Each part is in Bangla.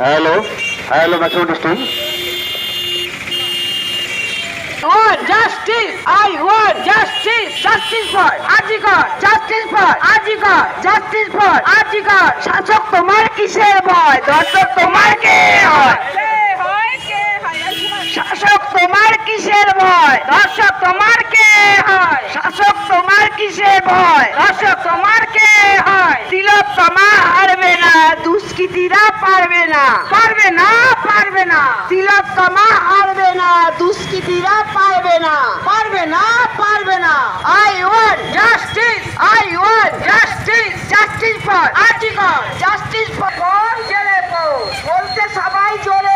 Hello hello mathematics team want justice. I want justice. Justice for Ajikar. Justice for Ajikar. Justice for Ajikar. শাসক তোমার কিসের ভয় দর্শক তোমার কে হয় শাসক তোমার কিসের ভয় দর্শক তোমার কে হয় শাসক তোমার কিসের ভয় দর্শক তোমার কে হয় তিলক তোমা হারবে না দুষ্কৃতীরা পারবে পারবে না পারবে না। তিলক কামা হারবে না, দুষ্কৃতীরা পারবে না। পারবে না পারবে না। I want justice I want justice justice for article justice for জেলে বলতে সবাই জোরে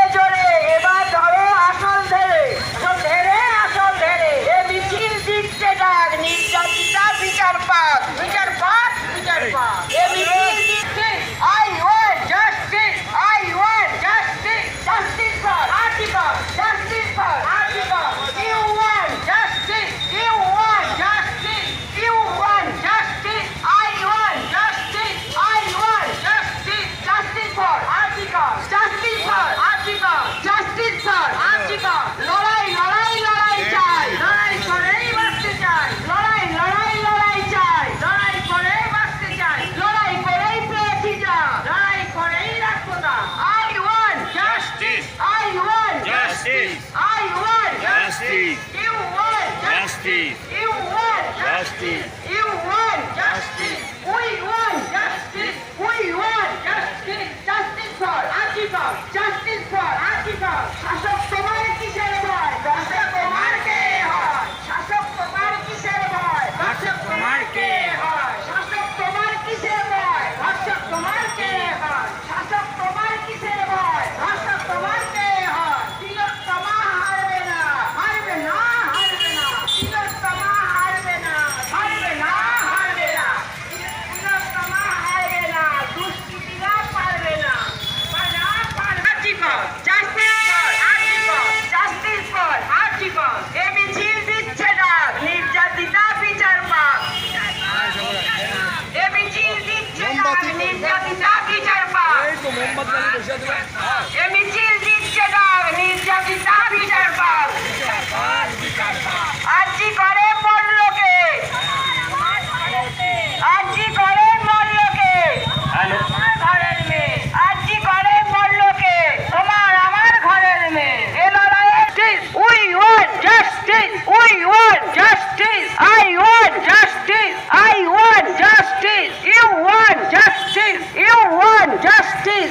Justice. You want justice. You want justice. We want justice. We want justice. Justice for Archibald. Justice for Archibald. এ মিছিল দিচ্ছে ডাক নির্যাতিতা বিচার পাক আর্জি করে মরলোকে আর্জি করে মরলোকে হ্যালো ঘরের মেয়ে আর্জি করে মরলোকে তোমার আমার ঘরের মেয়ে এ লড়াইয়ের we want justice we want justice I want justice I want justice you want justice you want justice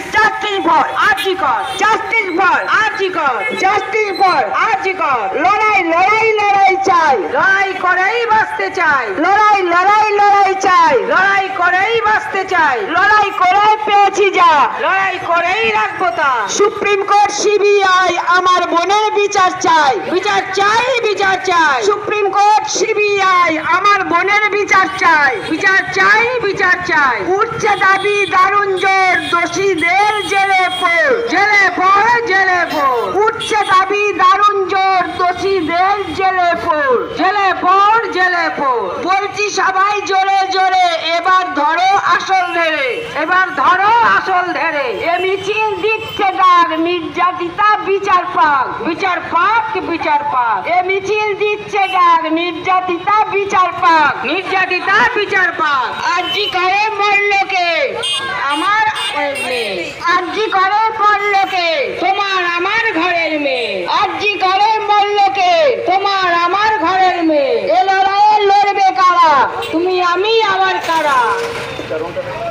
for RG Kar justice for RG Kar justice for RG Kar লড়াই লড়াই লড়াই চাই। লড়াই করেই বাঁচতে চাই। লড়াই লড়াই লড়াই চাই। লড়াই করেই বাঁচতে চাই। লড়াই করে পেয়েছি যা। লড়াই করেই রাখব তা। সুপ্রিম কোর্ট সিবিআই আমার বোনের বিচার চাই। বিচার চাই বিচার চাই। সুপ্রিম কোর্ট সিবিআই আমার বোনের বিচার চাই। বিচার চাই বিচার চাই। উঠছে দাবি দারুণ জোর দোষীদের জেলে পড় জেলে পড় জেলে পড় উঠছে দাবি দারুণ জোর দোষীদের জেলে পড় জেলে পড় জেলে পড় বলছি সবাই জোরে জোরে এবার ধরো আসল ধরে। এবার ধরো আসল ধরে। এ মিছিল দিচ্ছে ডাক নির্যাতিতা বিচার পাক। বিচার পাক বিচার পাক। এ মিছিল দিচ্ছে ডাক নির্যাতিতা বিচার পাক। নির্যাতিতা বিচার পাক। আরজি করে মরলোকে আমার আরজি করে মরলোকে তোমার আমার ঘরের মেয়ে। আরজি করে মরলোকে তোমার আমার ঘরের মেয়ে। এ লড়াইয়ে লড়বে কারা? তুমি, আমি আমার কারা? তোমার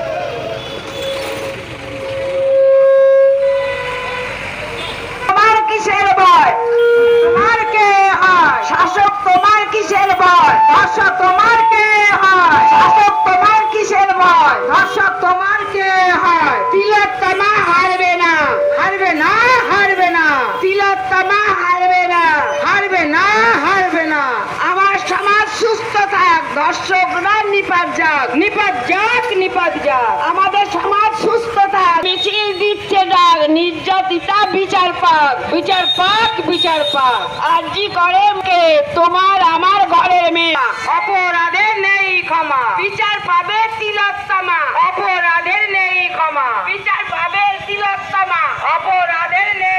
দর্শকরা নিপাত যাক নিপাত যাক নিপাত যাক। আমাদের সমাজ সুস্থ থাক। দিচ্ছে ডাক, নির্যাতিতা বিচার আর জি করে কে তোমার আমার ঘরের মেয়ে। অপরাধের নেই ক্ষমা। বিচার পাবে তিলোত্তমা অপরাধের নেই ক্ষমা। বিচার পাবে তিলোত্তমা অপরাধের নেই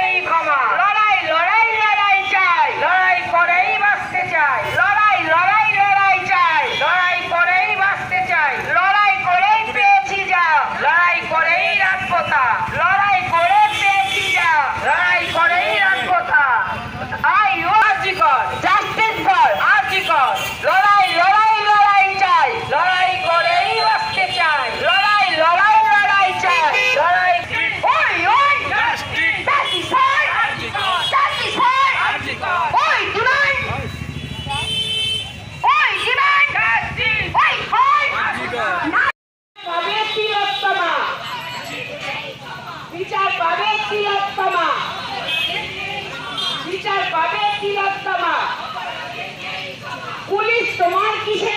की बात करा पुलिस तुम्हारे किसे